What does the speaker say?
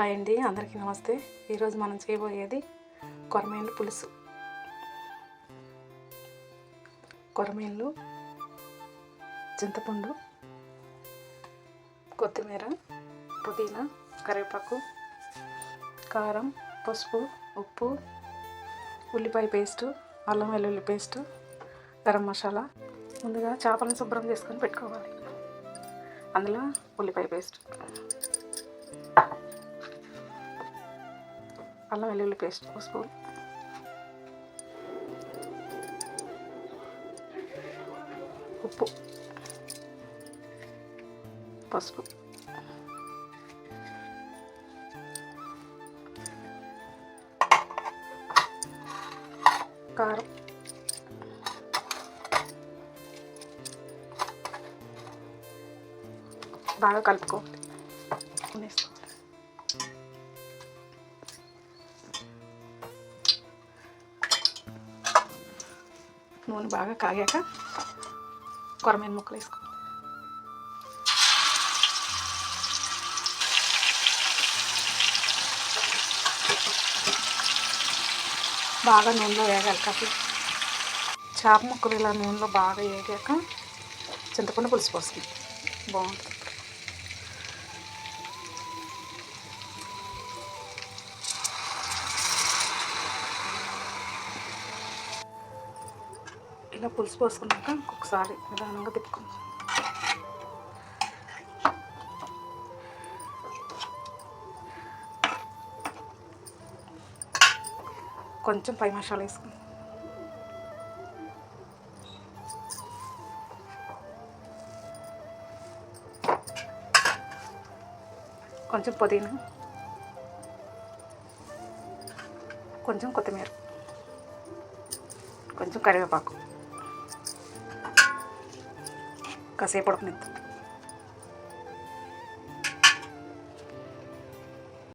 Hi అండి అందరికీ నమస్తే. ఈరోజు మనం చేయబోయేది కొరమేన్లు పులుసు. కొరమేన్లు చింతపండు కొత్తిమీర పుదీనా కరివేపాకు కారం పసుపు ఉప్పు ఉల్లిపాయ పేస్టు అల్లం వెల్లుల్లి పేస్టు గరం మసాలా. ముందుగా చేపలను శుభ్రం చేసుకొని పెట్టుకోవాలి. అందులో ఉల్లిపాయ పేస్ట్. అల్లం వెల్లుల్లి పేస్ట్ ఒక స్పూన్. ఉప్పు. పసుపు. కారం. బాగా కలుపుకోవాలి నూనె బాగా కాగాక కొరమైన ముక్కలు వేసుకోవాలి బాగా నూనెలో వేగాలి కాఫీ చేప ముక్కలు ఇలా నూనెలో బాగా వేగాక చింతపండు పులుసు పోస్తుంది. బాగుంటుంది. ఇలా పులుసు పోసుకున్నాక ఇంకొకసారి నిదానంగా తిప్పుకుందాం. కొంచెం పై మసాలా వేసుకుందాం. కొంచెం పుదీనా. కొంచెం కొత్తిమీర. కొంచెం కరివేపాకు. కాసేపు ఉడకనిద్దాం